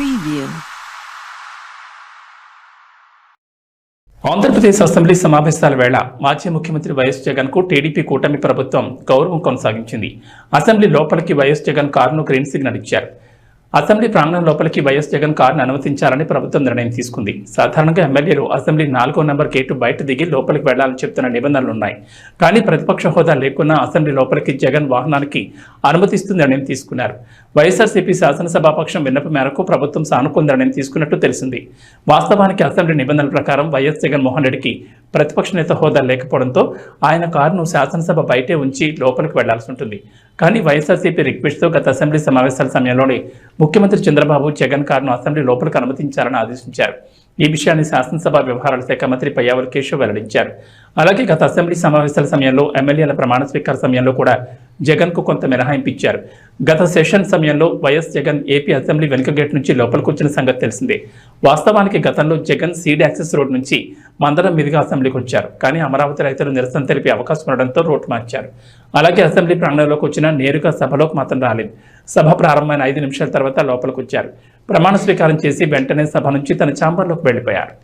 Preview. Andhra Pradesh assembly సమావేశాల వేళ మాజీ ముఖ్యమంత్రి వైఎస్ జగన్కు టీడీపీ కూటమి ప్రభుత్వం గౌరవం కొనసాగించింది అసెంబ్లీ లోపలికి వైఎస్ జగన్ కారును గ్రీన్ సిగ్నల్ ఇచ్చారు అసెంబ్లీ ప్రాంగణం లోపలికి వైఎస్ జగన్ కారును అనుమతించాలని ప్రభుత్వం నిర్ణయం తీసుకుంది. సాధారణంగా ఎమ్మెల్యేలు అసెంబ్లీ నాలుగో నెంబర్ గేటు బయట దిగి లోపలికి వెళ్ళాలని చెప్తున్న నిబంధనలు ఉన్నాయి. కానీ ప్రతిపక్ష హోదా లేకున్నా అసెంబ్లీ లోపలికి జగన్ వాహనానికి అనుమతిస్తూ నిర్ణయం తీసుకున్నారు. వైఎస్ఆర్సీపీ శాసనసభాపక్షం విన్నపం మేరకు ప్రభుత్వం సానుకూల నిర్ణయం తీసుకున్నట్టు తెలిసింది. వాస్తవానికి అసెంబ్లీ నిబంధనల ప్రకారం వైఎస్ జగన్మోహన్ రెడ్డికి ప్రతిపక్ష నేత హోదా లేకపోవడంతో ఆయన కారును శాసనసభ బయటే ఉంచి లోపలికి వెళ్ళాల్సి ఉంటుంది. కానీ వైఎస్ఆర్సీపీ రిక్వెస్ట్తో గత అసెంబ్లీ సమావేశాల సమయంలోనే ముఖ్యమంత్రి చంద్రబాబు జగన్ కారును అసెంబ్లీ లోపలికి అనుమతించాలని ఆదేశించారు. ఈ విషయాన్ని శాసనసభ వ్యవహారాల శాఖ మంత్రి పయ్యావర్ కేశవ్ వెల్లడించారు. అలాగే గత అసెంబ్లీ సమావేశాల సమయంలో ఎమ్మెల్యేల ప్రమాణ స్వీకార సమయంలో కూడా జగన్కు కొంత మినహాయింపించారు గత సెషన్ సమయంలో వైఎస్ జగన్ ఏపీ అసెంబ్లీ వెనుక గేట్ నుంచి లోపలికి వచ్చిన సంగతి తెలిసిందే. వాస్తవానికి గతంలో జగన్ సీడ్ యాక్సెస్ రోడ్ నుంచి మందరం మీదుగా అసెంబ్లీకి వచ్చారు. కానీ అమరావతి రైతులు నిరసన తెలిపే అవకాశం ఉండడంతో రోడ్డు మార్చారు. అలాగే అసెంబ్లీ ప్రాంగణంలోకి వచ్చిన నేరుగా సభలోకి మాత్రం రాలేదు. సభ ప్రారంభమైన ఐదు నిమిషాల తర్వాత లోపలికి వచ్చారు. ప్రమాణ స్వీకారం చేసి వెంటనే సభ నుంచి తన ఛాంబర్లోకి వెళ్ళిపోయారు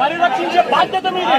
పరిరక్షించే బాధ్యత మీది.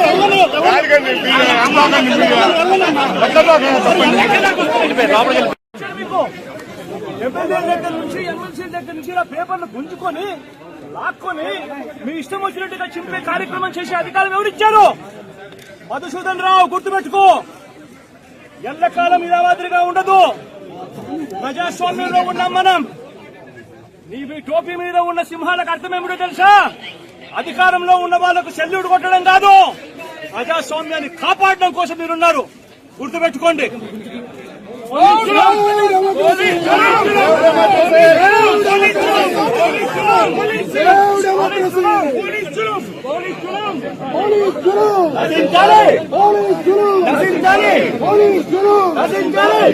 ఎమ్మెల్యే దగ్గర నుంచి ఎమ్మెల్సీ దగ్గర నుంచి ఇలా పేపర్లు గుంజుకొని లాక్కొని మీ ఇష్టం వచ్చినట్టుగా చింపే కార్యక్రమం చేసే అధికారం ఎవరిచ్చారు మధుసూదన్ రావు గుర్తుపెట్టుకో ఎల్లకాలం ఇలా మాదిరిగా ఉండదు ప్రజాస్వామ్యంలో ఉన్నాం మనం నీ మీ టోపీ మీద ఉన్న సింహాలకు అర్థమేమిటో తెలుసా? అధికారంలో ఉన్న వాళ్ళకు సెల్యూట్ కొట్టడం కాదు. ప్రజాస్వామ్యాన్ని కాపాడడం కోసం మీరున్నారు. గుర్తుపెట్టుకోండి. నశించాలి.